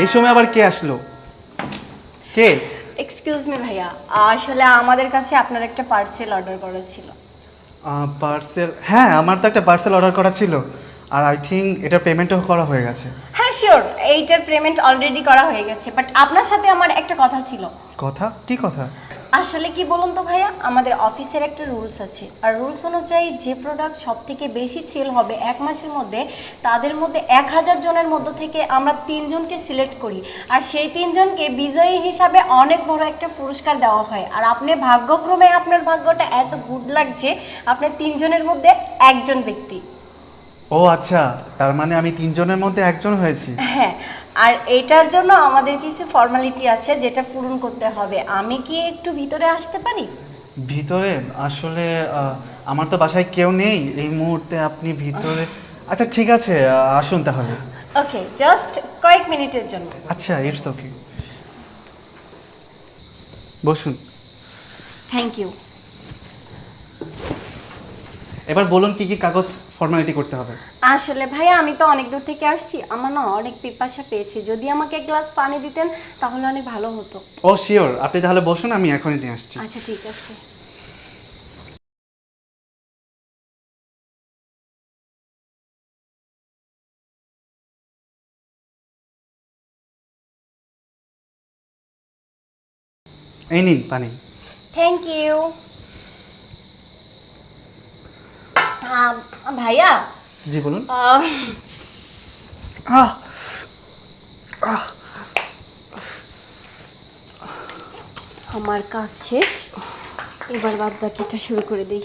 এই সময় আবার কে আসলো? কে? এক্সকিউজ মি ভাইয়া। আসলে আমাদের কাছে আপনার একটা পার্সেল অর্ডার করা ছিল। পার্সেল হ্যাঁ আমার তো একটা পার্সেল অর্ডার করা ছিল। আর আই থিঙ্ক এটা পেমেন্টও করা হয়ে গেছে। হ্যাঁ শিওর এইটার পেমেন্ট অলরেডি করা হয়ে গেছে। বাট আপনার সাথে আমার একটা কথা ছিল। কথা? কি কথা? আসলে কি বলুন তো ভাইয়া? আমাদের অফিসের একটা রুলস আছে। আর রুলস অনুযায়ী যে প্রোডাক্ট সব থেকে বেশি সেল হবে এক মাসের মধ্যে তাদের মধ্যে এক হাজার জনের মধ্য থেকে আমরা তিনজনকে সিলেক্ট করি। আর সেই তিনজনকে বিজয়ী হিসাবে অনেক বড় একটা পুরস্কার দেওয়া হয়। আর আপনি ভাগ্যক্রমে আপনার ভাগ্যটা এত গুড লাগছে আপনি তিনজনের মধ্যে একজন ব্যক্তি। ও আচ্ছা তার মানে আমি তিনজনের মধ্যে একজন হয়েছি? হ্যাঁ আর এটার জন্য আমাদের কিছু ফর্মালিটি আছে যেটা পূরণ করতে হবে। আমি কি একটু ভিতরে আসতে পারি? ভিতরে? আসলে আমার তো বাসায় কেউ নেই এই মুহূর্তে আপনি ভিতরে আচ্ছা ঠিক আছে আসুন তাহলে। ওকে জাস্ট কয়েক মিনিটের জন্য। আচ্ছা ইটস ওকে বসুন। থ্যাংক ইউ এবার বলুন কি কি কাগজ ফর্মালিটি করতে হবে? আসলে ভাইয়া আমি তো অনেক দূর থেকে আসছি। আমার না অনেক পিপাসা পেয়েছে। যদি আমাকে এক গ্লাস পানি দিতেন তাহলে অনেক ভালো হতো। ও শিওর আপনি তাহলে বসুন আমি এখনই নিয়ে আসছি। আচ্ছা ঠিক আছে। এই নিন পানি। থ্যাংক ইউ ভাইয়া? জি বলুন। আমার কাজ শেষ। এবার বাদ বাকিটা শুরু করে দিই।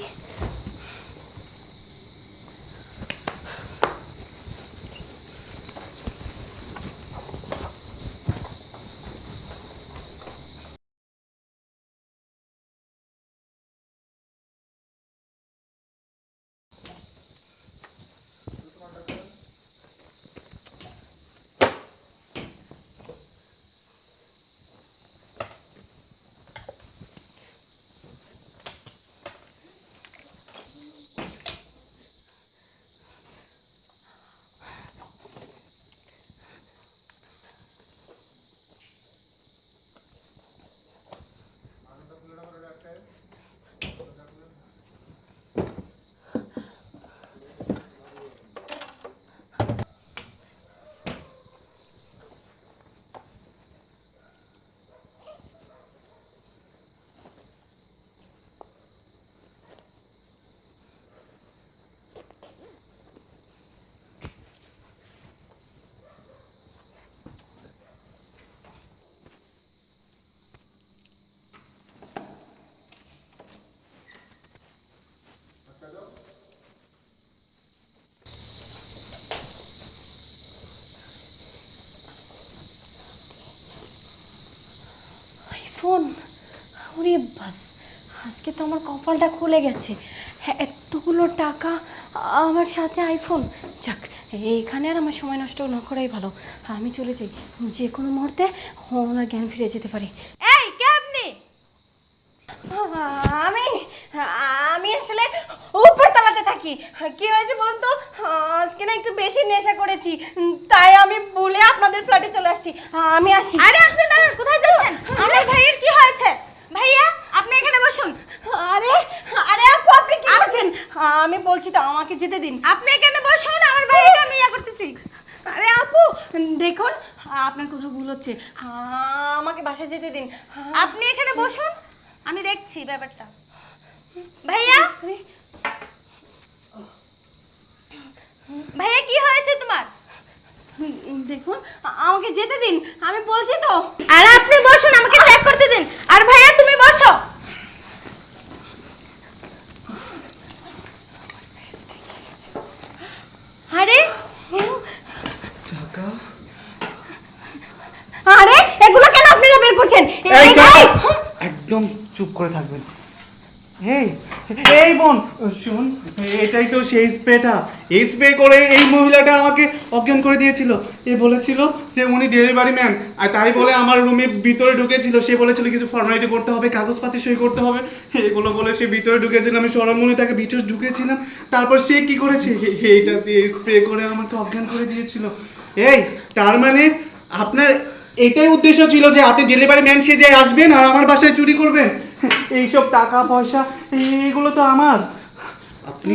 আইফোন ওরে বাস আজকে তো আমার কপালটা খুলে গেছে। হ্যাঁ এতগুলো টাকা আমার সাথে আইফোন যাক এইখানে আর আমার সময় নষ্ট না করাই ভালো। আমি চলে যাই। যে কোনো মুহূর্তে ওনার জ্ঞান ফিরে যেতে পারে। এই কে আপনি? আমি? আমি আসলে উপর তলাতে থাকি কি হয়েছে বলুন তো? আজকে না একটু বেশি নেশা করেছি। তাই আমি ভুলে আপনাদের ফ্ল্যাটে চলে আসছি। আমি আসি। আরে আপনি দাঁড়ান কোথায় যাচ্ছেন? আমার ভাইয়ের কি হয়েছে? ভাইয়া আপনি এখানে বসুন। আরে আরে আপু আপনি কি করছেন? আমি বলছি তো আমাকে যেতে দিন। আপনি এখানে বসুন আমার ভাইয়ের আমি ইয়া করতেছি। আরে আপু দেখুন আপনার কোথাও ভুল হচ্ছে। আমাকে বাসায় যেতে দিন। আপনি এখানে বসুন আমি দেখছি ব্যাপারটা। ভাইয়া? ভাইয়া কি হয়েছে তোমার? দেখুন আমাকে যেতে দিন আমি বলছি তো। আরে আপনি বসুন আমাকে চেক করতে দিন। আর ভাইয়া তুমি বসো। আরে? আরে এগুলো কেন আপনারা বের করছেন! একদম চুপ করে থাকবেন। এই এই বোন শুন, এটাই তো সেই স্প্রেটা। এই স্প্রে করে এই মহিলাটা আমাকে অজ্ঞান করে দিয়েছিল। এ বলেছিল যে উনি ডেলিভারি ম্যান আর তাই বলে আমার রুমে ভিতরে ঢুকেছিল। সে বলেছিল কিছু ফর্মালিটি করতে হবে, কাগজপাতি সই করতে হবে। এগুলো বলে সে ভিতরে ঢুকেছিল, আমি সরমনি তাকে ভিতরে ঢুকেছিলাম। তারপর সে কি করেছে? এইটা দিয়ে স্প্রে করে আমাকে অজ্ঞান করে দিয়েছিল। এই, তার মানে আপনার এটাই উদ্দেশ্য ছিল যে আপনি ডেলিভারি ম্যান সে যে আসবেন আর আমার বাসায় চুরি করবেন? এইসব টাকা পয়সা এইগুলো তো আমার। আপনি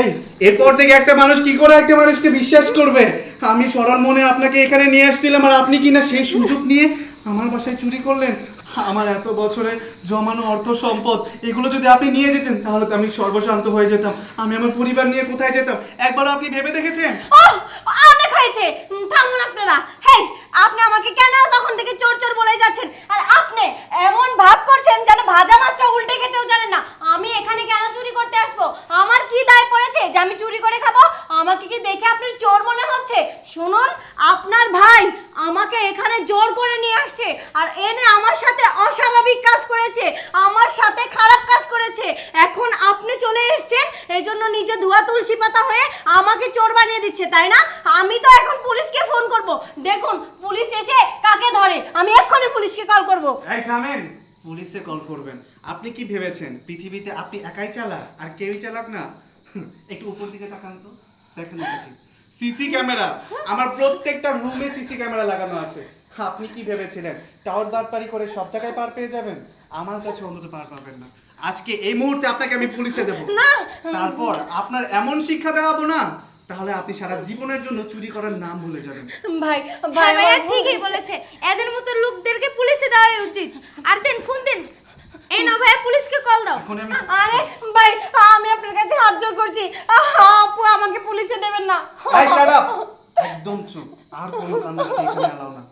এই এরপর থেকে একটা মানুষ কি করে একটা মানুষকে বিশ্বাস করবে? আমি সরার মনে আপনাকে এখানে নিয়ে আসছিলাম আর আপনি কি না সেই সুযোগ নিয়ে আমার বাসায় চুরি করলেন। আমার এত বছরের জমানো অর্থ সম্পদ এগুলো যদি আপনি নিয়ে যেতেন তাহলে তো আমি সর্বশান্ত হয়ে যেতাম। আমি আমার পরিবার নিয়ে কোথায় যেতাম? একবারও আপনি ভেবে দেখেছেন? ওহ অনেক হয়েছে। থামুন আপনারা। হেই আপনি আমাকে কেন তখন থেকে চোর চোর বলে যাচ্ছেন? আর আপনি এমন ভাব করছেন যেন ভাজা মাছটা উল্টে খেতেও জানেন না। আমি এখানে কেন চুরি করতে আসব? আমার কি দায় পড়েছে যে আমি চুরি করে খাব? আমাকে কি দেখে আপনার চোর মনে হচ্ছে? শুনুন, আপনার ভাই আমাকে এখানে জোর করে নিয়ে আসছে আর এনে আমার সাথে অস্বাভাবিক কাজ করেছে, আমার সাথে খারাপ কাজ করেছে। এখন আপনি চলে এসেছেন এই জন্য নিজে ধোয়া তুলসী পাতা হয়ে আমাকে চোর বানিয়ে দিচ্ছে, তাই না? আমি তো এখন পুলিশকে ফোন করব। দেখুন, পুলিশ এসে কাকে ধরে? আমি এক্ষুনি পুলিশকে কল করব। এই, থামেন। পুলিশে কল করবেন। আপনি কি ভেবেছেন, পৃথিবীতে আপনি একাই চালাক আর কেউই চালাক না? একটু উপর দিকে তাকান তো। দেখেন দেখি সিসি ক্যামেরা আমার প্রত্যেকটা রুমে সিসি ক্যামেরা লাগানো আছে। আপনি কি ভেবেছিলেন? টাওয়ার বারপারি করে সব জায়গায় পার পেয়ে যাবেন? আমার কাছে অন্তত পার পাবেন না। আজকে এই মুহূর্তে আপনাকে আমি পুলিশে দেবো। তারপর আপনার এমন শিক্ষা দেওয়াবো না তাহলে আপনি সারা জীবনের জন্য চুরি করার নাম ভুলে যাবেন। ভাই ভাই ভাইয়া ঠিকই বলেছে। এদের মতো লোকদেরকে পুলিশে দেওয়াই উচিত। আর দেন ফোন দেন। এই না ভাইয়া পুলিশকে কল দাও। আরে ভাই আমি আপনার কাছে হাত জোর করছি। আপু আমাকে পুলিশে দেবেন না। একদম চুপ। আর কোনো কান্না এখানে এলাও না।